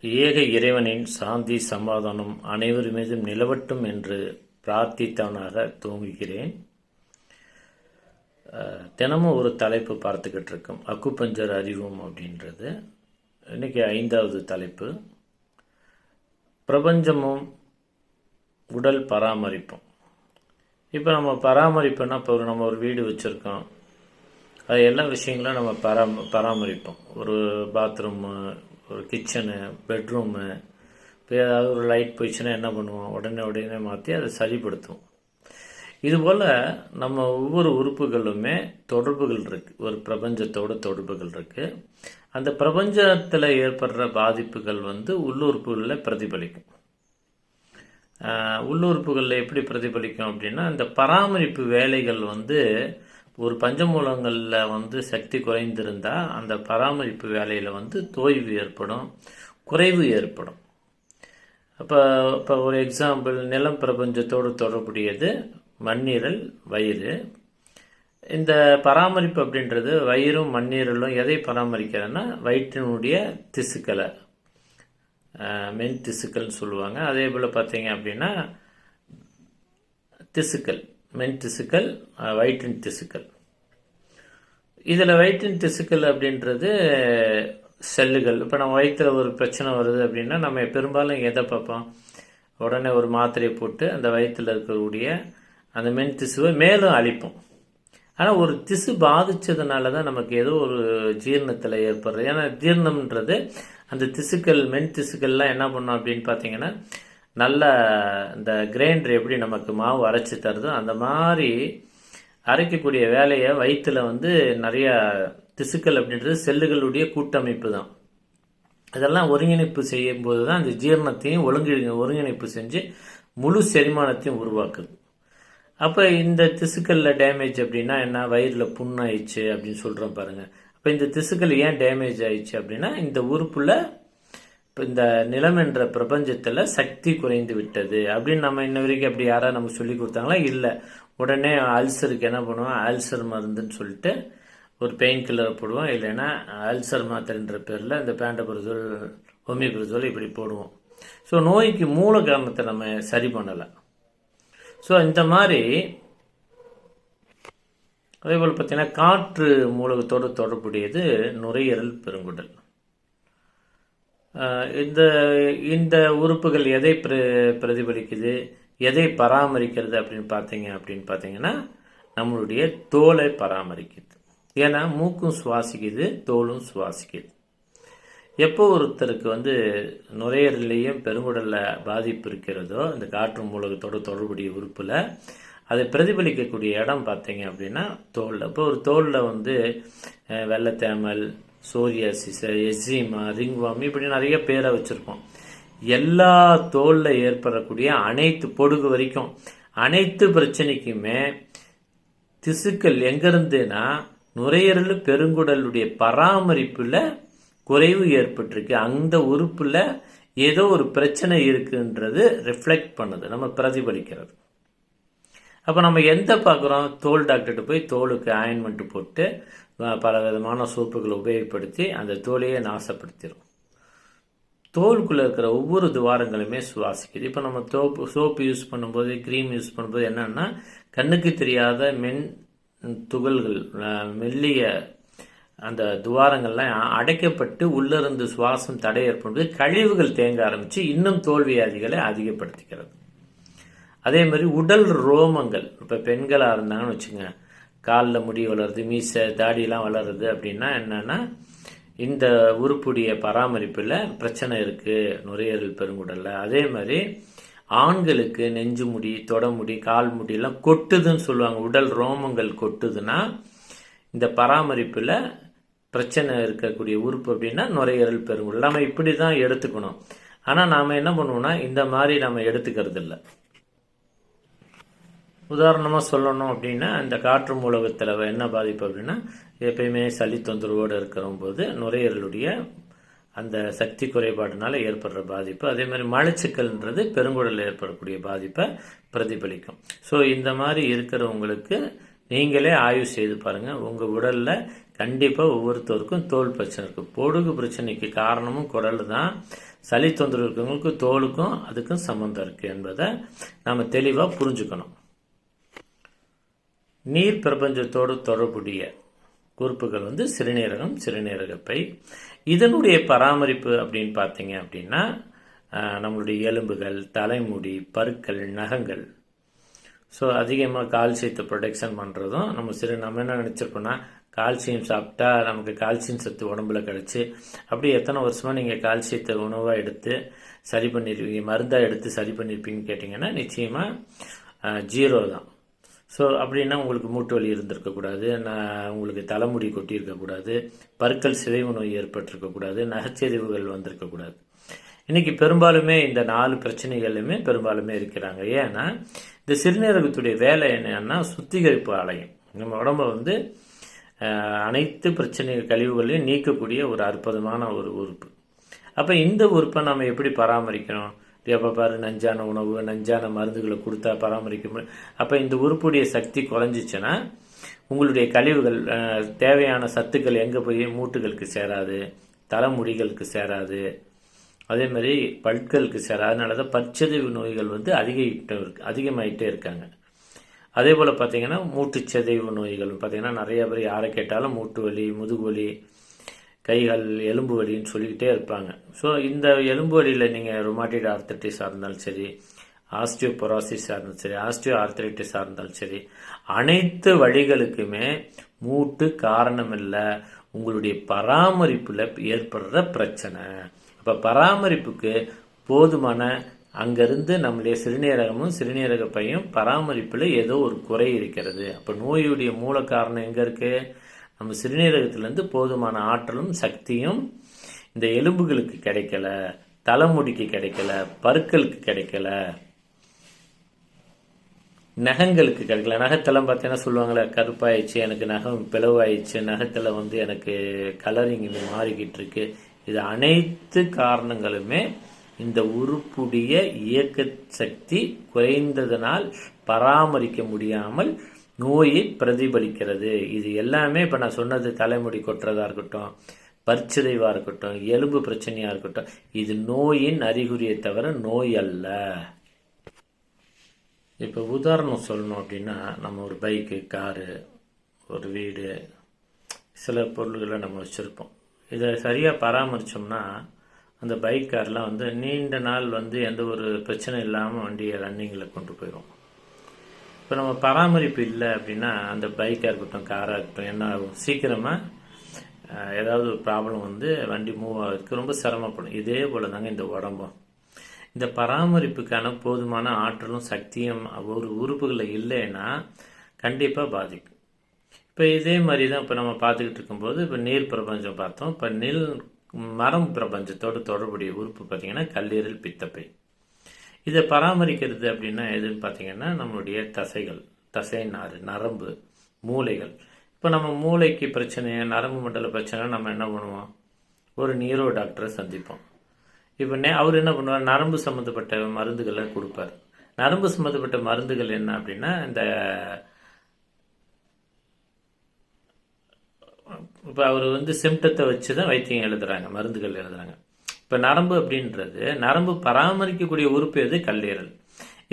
ஏக இறைவனின் சாந்தி சமாதானம் அனைவர் மீதும் நிலவட்டும் என்று பிரார்த்தித்தவனாக தூங்குகிறேன். தினமும் ஒரு தலைப்பு பார்த்துக்கிட்டு இருக்கோம். அக்குப்பஞ்சர் அறிவோம் அப்படின்றது. இன்னைக்கு ஐந்தாவது தலைப்பு. பிரபஞ்சமும் உடல் பராமரிப்பும். இப்போ நம்ம பராமரிப்புன்னா இப்போ ஒரு நம்ம ஒரு வீடு வச்சுருக்கோம். அது எல்லா விஷயங்களும் நம்ம பராம பராமரிப்போம். ஒரு பாத்ரூமு ஒரு கிச்சனு பெட்ரூமு இப்போ ஏதாவது ஒரு லைட் போயிடுச்சுன்னா என்ன பண்ணுவோம்? உடனே உடனே மாற்றி அதை சரிப்படுத்துவோம். இதுபோல் நம்ம ஒவ்வொரு உறுப்புகளுமே தொடர்புகள் இருக்குது ஒரு பிரபஞ்சத்தோட தொடர்புகள் இருக்குது அந்த பிரபஞ்சத்தில் ஏற்படுற பாதிப்புகள் வந்து உள்ளுறுப்புகளில் பிரதிபலிக்கும். உள்ளுறுப்புகளில் எப்படி பிரதிபலிக்கும் அப்படின்னா இந்த பராமரிப்பு வேலைகள் வந்து ஒரு பஞ்சமூலங்களில் வந்து சக்தி குறைந்திருந்தால் அந்த பராமரிப்பு வேலையில் வந்து தோய்வு ஏற்படும் குறைவு ஏற்படும். அப்போ இப்போ ஒரு எக்ஸாம்பிள் நிலம் பிரபஞ்சத்தோடு தொடர்புடையது மண்ணீரல் வயிறு. இந்த பராமரிப்பு அப்படின்றது வயிறும் மண்ணீரலும் எதை பராமரிக்கிறதுன்னா வயிற்றினுடைய திசுக்களை மென் திசுக்கள்னு சொல்லுவாங்க. அதே போல் பார்த்தீங்க அப்படின்னா திசுக்கள். மென் திசுக்கள் வயிற்றின் திசுக்கள். இதில் வயிற்றின் திசுக்கள் அப்படின்றது செல்லுகள். இப்போ நம்ம வயிற்றுல ஒரு பிரச்சனை வருது அப்படின்னா நம்ம பெரும்பாலும் எதை பார்ப்போம்? உடனே ஒரு மாத்திரையை போட்டு அந்த வயிற்றில் இருக்கக்கூடிய அந்த மென் திசுவை மேலும் அழிப்போம். ஆனால் ஒரு திசு பாதிச்சதுனால தான் நமக்கு ஏதோ ஒரு ஜீரணத்தில் ஏற்படுறது ஏன்னா ஜீரணம்ன்றது அந்த திசுக்கள் மென் திசுக்கள்லாம் என்ன பண்ணும் அப்படின்னு பார்த்தீங்கன்னா நல்ல இந்த கிரைண்டர் எப்படி நமக்கு மாவு அரைச்சி தருதோ அந்த மாதிரி அரைக்கக்கூடிய வேலையை வயிற்றில் வந்து நிறைய திசுக்கள் அப்படின்றது செல்லுகளுடைய கூட்டமைப்பு தான். இதெல்லாம் ஒருங்கிணைப்பு செய்யும் போது தான் அந்த ஜீரணத்தையும் ஒழுங்கு ஒருங்கிணைப்பு செஞ்சு முழு செரிமானத்தையும் உருவாக்குது. அப்போ இந்த திசுக்களில் டேமேஜ் அப்படின்னா என்ன? வயிறில் புண்ணாயிடுச்சு அப்படின்னு சொல்கிறோம் பாருங்கள் அப்போ இந்த திசுக்கள் ஏன் டேமேஜ் ஆயிடுச்சு அப்படின்னா இந்த உறுப்புல இந்த நிலம் என்ற பிரபஞ்சத்தில் சக்தி குறைந்து விட்டது. அப்படின்னு நம்ம இன்ன வரைக்கும் அப்படி யாராவது நமக்கு சொல்லி கொடுத்தாங்களா? இல்லை. உடனே அல்சருக்கு என்ன பண்ணுவோம் அல்சர் மருந்துன்னு சொல்லிட்டு ஒரு பெயின் கில்லரை போடுவோம் இல்லைன்னா அல்சர் மாத்திரைன்ற பேரில் இந்த பேண்டபுரதோல் ஹோமியோபுரதோல் இப்படி போடுவோம். ஸோ நோய்க்கு மூல காரணத்தை நம்ம சரி பண்ணலை. ஸோ இந்த மாதிரி அதே போல் பார்த்தீங்கன்னா காற்று மூலகத்தோடு தொடர்புடையது நுரையீரல் பெருங்குடல். இந்த இந்த உறுப்புகள் எதை பிர- பிரதிபலிக்குது? எதை பராமரிக்கிறது அப்படின்னு பார்த்தீங்க அப்படின்னு பார்த்தீங்கன்னா நம்மளுடைய தோலை பராமரிக்குது. ஏன்னா மூக்கும் சுவாசிக்குது தோலும் சுவாசிக்குது. எப்போ ஒருத்தருக்கு வந்து நுரையீரலையும் பெருங்குடலில் பாதிப்பு இருக்கிறதோ இந்த காற்று மூலகத்தோட தொடர்புடைய உறுப்பில் அதை பிரதிபலிக்கக்கூடிய இடம் பார்த்தீங்க அப்படின்னா தோலில் இப்போ ஒரு தோலில் வந்து வெள்ளத்தேமல் சோரியாசிஸ் எஸ்ஸிமா ரிங்வாம் இப்படி நிறைய பேரை வச்சுருப்போம். எல்லா தோலில் ஏற்படக்கூடிய அனைத்து பொடுகு வரைக்கும் அனைத்து பிரச்சனைக்குமே திசுக்கள் எங்கேருந்துன்னா நுரையீரல் பெருங்குடலுடைய பராமரிப்பில் குறைவு ஏற்பட்டிருக்கு. அந்த உறுப்பில் ஏதோ ஒரு பிரச்சனை இருக்குன்றது ரிஃப்ளெக்ட் பண்ணுது நம்ம பிரதிபலிக்கிறது. அப்போ நம்ம எந்த பார்க்குறோம்? தோல் டாக்டர்கிட்ட போய் தோலுக்கு ஆயின்மெண்ட் போட்டு பல விதமான சோப்புகளை உபயோகப்படுத்தி அந்த தோலையே நாசப்படுத்திடும் தோலுக்குள்ளே இருக்கிற ஒவ்வொரு துவாரங்களுமே சுவாசிக்குது. இப்போ நம்ம தோப்பு சோப்பு யூஸ் பண்ணும்போது க்ரீம் யூஸ் பண்ணும்போது என்னென்னா கண்ணுக்கு தெரியாத மென் துகள்கள் மெல்லிய அந்த துவாரங்கள்லாம் அடைக்கப்பட்டு உள்ளிருந்து சுவாசம் தடை ஏற்படும்போது கழிவுகள் தேங்க ஆரம்பித்து இன்னும் தோல்வியாதிகளை அதிகப்படுத்திக்கிறது. அதே மாதிரி உடல் ரோமங்கள். இப்போ பெண்களாக இருந்தாங்கன்னு வச்சுங்க காலில் முடி வளருது மீசை தாடியெல்லாம் வளருது அப்படின்னா என்னென்னா இந்த உறுப்புடைய பராமரிப்பில் பிரச்சனை இருக்குது நுரையீரல் பெருங்குடலில். அதே மாதிரி ஆண்களுக்கு நெஞ்சு முடி தொடமுடி கால் முடியெல்லாம் கொட்டுதுன்னு சொல்லுவாங்க. உடல் ரோமங்கள் கொட்டுதுன்னா இந்த பராமரிப்பில் பிரச்சனை இருக்கக்கூடிய உறுப்பு அப்படின்னா நுரையீரல் பெருங்குடல். நம்ம இப்படி தான் எடுத்துக்கணும். ஆனால் நாம் என்ன பண்ணுவோம்னா இந்த மாதிரி நம்ம எடுத்துக்கிறது இல்லை உதாரணமாக சொல்லணும் அப்படின்னா இந்த காற்று மூலகத்தில் என்ன பாதிப்பு அப்படின்னா எப்பயுமே சளி தொந்தரவோடு இருக்கிற போது நுரையீரலுடைய அந்த சக்தி குறைபாடுனால ஏற்படுற பாதிப்பு. அதே மாதிரி மலச்சிக்கல்ன்றது பெருங்குடலில் ஏற்படக்கூடிய பாதிப்பை பிரதிபலிக்கும். ஸோ இந்த மாதிரி இருக்கிறவங்களுக்கு நீங்களே ஆய்வு செய்து பாருங்கள் உங்கள் உடலில் கண்டிப்பாக ஒவ்வொருத்தருக்கும் தோல் பிரச்சனை இருக்குது பொடுகு பிரச்சனைக்கு காரணமும் குடல் தான். சளி தொந்தரவு இருக்கவங்களுக்கு தோலுக்கும் அதுக்கும் சம்மந்தம் இருக்குது என்பதை நாம் தெளிவாக புரிஞ்சுக்கணும். நீர் பிரபஞ்சத்தோடு தொடர்புடைய குறிப்புகள் வந்து சிறுநீரகம் சிறுநீரகப்பை. இதனுடைய பராமரிப்பு அப்படின்னு பார்த்தீங்க அப்படின்னா நம்மளுடைய எலும்புகள் தலைமுடி பருக்கள் நகங்கள். ஸோ அதிகமாக கால்சியத்தை ப்ரொடெக்ஷன் பண்ணுறதும் நம்ம சிறு நம்ம என்ன நினச்சிருப்போம்னா கால்சியம் சாப்பிட்டா நமக்கு கால்சியம் சத்து உடம்புல கிடச்சி அப்படி எத்தனை வருஷமாக நீங்கள் கால்சியத்தை உணவாக எடுத்து சரி பண்ணியிருப்பீங்க மருந்தாக எடுத்து சரி பண்ணியிருப்பீங்கன்னு கேட்டிங்கன்னா நிச்சயமாக ஜீரோ தான் ஸோ அப்படின்னா உங்களுக்கு மூட்டு வலி இருந்திருக்கக்கூடாது நான் உங்களுக்கு தலைமுடி கொட்டியிருக்கக்கூடாது பற்கள் சிதைவு நோய் ஏற்பட்டிருக்கக்கூடாது நகைச்சரிவுகள் வந்திருக்கக்கூடாது இன்றைக்கி பெரும்பாலுமே இந்த நாலு பிரச்சனைகளுமே பெரும்பாலுமே இருக்கிறாங்க. ஏன்னா இந்த சிறுநீரகத்துடைய வேலை என்னன்னா சுத்திகரிப்பு ஆலயம். நம்ம உடம்ப வந்து அனைத்து பிரச்சனை கழிவுகளையும் நீக்கக்கூடிய ஒரு அற்புதமான ஒரு உறுப்பு. அப்போ இந்த உறுப்பை நம்ம எப்படி பராமரிக்கணும்? எப்போ பாரு நஞ்சான உணவு நஞ்சான மருந்துகளை கொடுத்தா பராமரிக்க முடியும் அப்போ இந்த உறுப்புடைய சக்தி குறைஞ்சிச்சுன்னா உங்களுடைய கழிவுகள் தேவையான சத்துக்கள் எங்கே போய் மூட்டுகளுக்கு சேராது தலைமுடிகளுக்கு சேராது. அதே மாதிரி பற்களுக்கு சேராது. அதனால தான் பற்சதிவு நோய்கள் வந்து அதிகிட்டு இருக்கு அதிகமாகிட்டே இருக்காங்க. அதே போல் பார்த்தீங்கன்னா மூட்டுச்சதைவு நோய்கள் பார்த்தீங்கன்னா நிறைய பேர் யாரை கேட்டாலும் மூட்டு வலி முதுகு வலி கைகள் எலும்பு வலின்னு சொல்லிக்கிட்டே இருப்பாங்க. ஸோ இந்த எலும்பு வலியில் நீங்கள் ரொமாட்டிட் ஆர்த்தட்டிஸாக இருந்தாலும் சரி ஆஸ்டியோபொராசிஸாக இருந்தாலும் சரி ஆஸ்டியோ ஆர்த்தரைட்டிஸாக இருந்தாலும் சரி அனைத்து வழிகளுக்குமே மூட்டு காரணம் இல்லை உங்களுடைய பராமரிப்பில் ஏற்படுற பிரச்சனை. அப்போ பராமரிப்புக்கு போதுமான அங்கேருந்து நம்முடைய சிறுநீரகமும் சிறுநீரக பையும் பராமரிப்பில் ஏதோ ஒரு குறை இருக்கிறது. அப்போ நோயுடைய மூல காரணம் எங்கே இருக்குது நம்ம சிறுநீரகத்திலேருந்து போதுமான ஆற்றலும் சக்தியும் இந்த எலும்புகளுக்கு கிடைக்கல தலைமுடிக்கு கிடைக்கல பருக்களுக்கு கிடைக்கல நகங்களுக்கு கிடைக்கல. நகத்தெல்லாம் பார்த்தீங்கன்னா சொல்லுவாங்களே கருப்பாயிடுச்சு எனக்கு நகம் பிளவாயிடுச்சு நகத்தில் வந்து எனக்கு கலரிங் இது மாறிக்கிட்டு இருக்கு. இது அனைத்து காரணங்களுமே இந்த உறுப்புடைய இயக்க சக்தி குறைந்ததனால் பராமரிக்க முடியாமல் நோயை பிரதிபலிக்கிறது. இது எல்லாமே இப்போ நான் சொன்னது தலைமுடி கொட்டுறதா இருக்கட்டும் பற்சிதைவாக இருக்கட்டும் எலும்பு பிரச்சனையாக இருக்கட்டும் இது நோயின் அறிகுறியை தவிர நோய் அல்ல. இப்போ உதாரணம் சொல்லணும் அப்படின்னா நம்ம ஒரு பைக்கு காரு ஒரு வீடு சில பொருள்களை நம்ம வச்சுருப்போம். இதை சரியாக பராமரித்தோம்னா அந்த பைக் கார்லாம் வந்து நீண்ட நாள் வந்து எந்த ஒரு பிரச்சனை இல்லாமல் வண்டியை ரன்னிங்கில் கொண்டு போயிடும் இப்போ நம்ம பராமரிப்பு இல்லை அப்படின்னா அந்த பைக்காக இருக்கட்டும் காராக இருக்கட்டும் என்ன ஆகும்? சீக்கிரமாக ஏதாவது ஒரு ப்ராப்ளம் வந்து வண்டி மூவ் ஆகிறதுக்கு ரொம்ப சிரமப்படும். இதே போல் தாங்க இந்த உடம்பும். இந்த பராமரிப்புக்கான போதுமான ஆற்றலும் சக்தியும் ஒரு உறுப்புகளில் இல்லைன்னா கண்டிப்பாக பாதிக்கும். இப்போ இதே மாதிரி தான் இப்போ நம்ம பார்த்துக்கிட்டு இருக்கும்போது இப்போ நீர் பிரபஞ்சம் பார்த்தோம். இப்போ நெல் மரம் பிரபஞ்சத்தோடு தொடர்புடைய உறுப்பு பார்த்தீங்கன்னா கல்லீரல் பித்தப்பை. இதை பராமரிக்கிறது அப்படின்னா எதுன்னு பார்த்தீங்கன்னா நம்மளுடைய தசைகள் தசை நார் நரம்பு மூளைகள். இப்போ நம்ம மூளைக்கு பிரச்சனை நரம்பு மண்டல பிரச்சனை நம்ம என்ன பண்ணுவோம்? ஒரு நீரோ டாக்டரை சந்திப்போம். இப்போ நே அவர் என்ன பண்ணுவார்? நரம்பு சம்மந்தப்பட்ட மருந்துகளை கொடுப்பார். நரம்பு சம்மந்தப்பட்ட மருந்துகள் என்ன அப்படின்னா இந்த இப்போ அவர் வந்து சிம்டத்தை வச்சு தான் வைத்தியம் எழுதுகிறாங்க மருந்துகள் எழுதுகிறாங்க இப்போ நரம்பு அப்படின்றது நரம்பு பராமரிக்கக்கூடிய உறுப்பு எது? கல்லீரல்.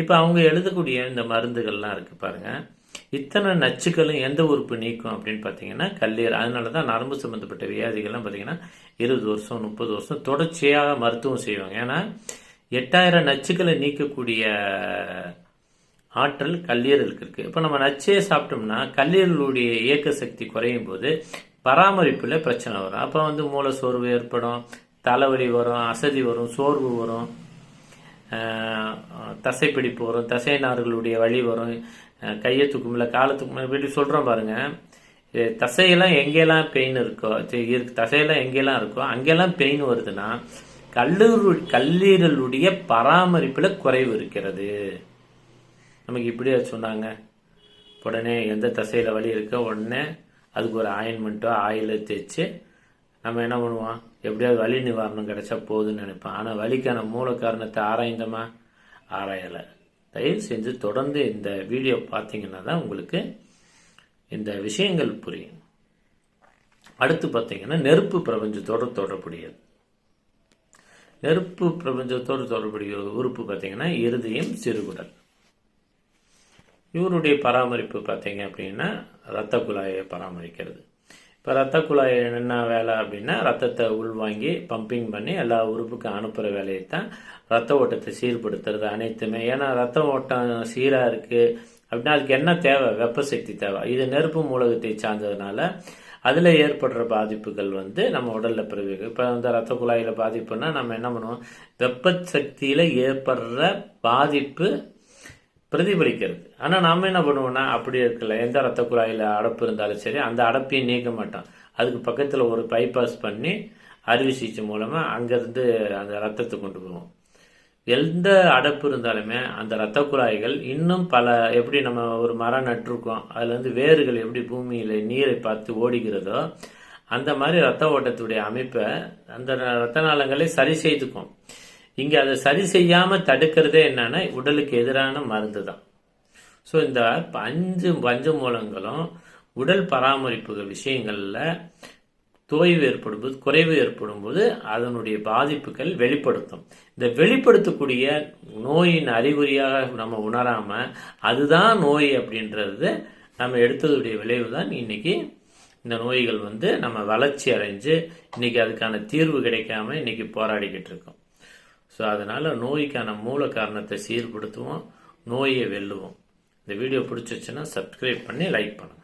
இப்போ அவங்க எழுதக்கூடிய இந்த மருந்துகள்லாம் இருக்குது பாருங்கள் இத்தனை நச்சுக்களும் எந்த உறுப்பு நீக்கும் அப்படின்னு பார்த்தீங்கன்னா கல்லீரல். அதனால தான் நரம்பு சம்மந்தப்பட்ட வியாதிகள்லாம் பார்த்தீங்கன்னா இருபது வருஷம் முப்பது வருஷம் தொடர்ச்சியாக மருத்துவம் செய்வாங்க. ஏன்னா எட்டாயிரம் நச்சுக்களை நீக்கக்கூடிய ஆற்றல் கல்லீரலுக்கு இருக்குது இப்போ நம்ம நச்சே சாப்பிட்டோம்னா கல்லீரலுடைய இயக்க சக்தி குறையும் போது பராமரிப்பில் பிரச்சனை வரும். அப்போ வந்து மூல சோர்வு ஏற்படும். தலைவலி வரும் அசதி வரும் சோர்வு வரும் தசைப்பிடிப்பு வரும் தசை நார்களுடைய வலி வரும் கையை தூக்குமில்ல காலை இப்படி சொல்கிறோம் பாருங்கள் இது தசையெல்லாம் எங்கெல்லாம் பெயின் இருக்கோ தி- தசையெல்லாம் எங்கெல்லாம் இருக்கோ அங்கெல்லாம் பெயின் வருதுன்னா கல்லூரு கல்லீரலுடைய பராமரிப்பில் குறைவு இருக்கிறது. நமக்கு இப்படியா சொன்னாங்க. உடனே எந்த தசையில் வலி இருக்கோ உடனே அதுக்கு ஒரு ஆயின்மெண்ட்டோ ஆயிலோ தேய்ச்சி நம்ம என்ன பண்ணுவோம்? எப்படியாவது வலி நிவாரணம் கிடைச்சா போதும்னு நினைப்பேன். ஆனால் வலிக்கான மூல காரணத்தை ஆராய்ந்தோமா? ஆராயலை. தயவு செஞ்சு தொடர்ந்து இந்த வீடியோ பார்த்தீங்கன்னா தான் உங்களுக்கு இந்த விஷயங்கள் புரியும். அடுத்து பார்த்தீங்கன்னா நெருப்பு பிரபஞ்சத்தோடு தொடர்புடையது. நெருப்பு பிரபஞ்சத்தோடு தொடர்புடைய உறுப்பு பார்த்தீங்கன்னா இருதயம் சிறுகுடல். இவருடைய பராமரிப்பு பார்த்தீங்க அப்படின்னா இரத்த குழாயை பராமரிக்கிறது. இப்போ ரத்த குழாய் என்ன வேலை அப்படின்னா ரத்தத்தை உள்வாங்கி பம்பிங் பண்ணி எல்லா உறுப்புக்கும் அனுப்புகிற வேலையை தான் ரத்த ஓட்டத்தை சீர்படுத்துறது அனைத்துமே. ஏன்னா ரத்த ஓட்டம் சீராக இருக்குது அப்படின்னா அதுக்கு என்ன தேவை? வெப்ப சக்தி தேவை. இது நெருப்பு மூலகத்தை சார்ந்ததுனால அதில் ஏற்படுற பாதிப்புகள் வந்து நம்ம உடலில் பிறகு இப்போ வந்து ரத்த குழாயில் பாதிப்புன்னா நம்ம என்ன பண்ணுவோம்? வெப்ப சக்தியில் ஏற்படுற பாதிப்பு பிரதிபலிக்கிறது. ஆனால் நம்ம என்ன பண்ணுவோம்னா அப்படி இருக்கல எந்த ரத்த குழாயில் அடப்பு இருந்தாலும் சரி அந்த அடப்பையும் நீக்க மாட்டோம். அதுக்கு பக்கத்தில் ஒரு பைபாஸ் பண்ணி அறுவை சிகிச்சை மூலமாக அங்கேருந்து அந்த ரத்தத்தை கொண்டு போவோம். எந்த அடப்பு இருந்தாலுமே அந்த ரத்த குழாய்கள் இன்னும் பல எப்படி நம்ம ஒரு மரம் நட்டிருக்கோம் அதுலேருந்து வேர்கள் எப்படி பூமியில் நீரை பார்த்து ஓடுகிறதோ அந்த மாதிரி ரத்த ஓட்டத்துடைய அமைப்பை அந்த ரத்த நாளங்களை சரி செய்துக்கும் இங்கே அதை சரி செய்யாமல் தடுக்கிறதே என்னன்னா உடலுக்கு எதிரான மருந்து தான் ஸோ இந்த அஞ்சு பஞ்ச மூலங்களும் உடல் பராமரிப்பு விஷயங்களில் தோய்வு ஏற்படும் போது குறைவு ஏற்படும் போது அதனுடைய பாதிப்புகள் வெளிப்படுத்தும். இந்த வெளிப்படுத்தக்கூடிய நோயின் அறிகுறியாக நம்ம உணராமல் அதுதான் நோய் அப்படின்றது நம்ம எடுத்ததுடைய விளைவு தான் இன்னைக்கு இந்த நோய்கள் வந்து நம்ம வளர்ச்சி அடைஞ்சு இன்னைக்கு அதுக்கான தீர்வு கிடைக்காம இன்னைக்கு போராடிக்கிட்டு இருக்கோம். ஸோ அதனால் நோய்க்கான மூல காரணத்தை சீர்படுத்துவோம் நோயை வெல்லுவோம். இந்த வீடியோ பிடிச்சிச்சுன்னா சப்ஸ்கிரைப் பண்ணி லைக் பண்ணுங்கள்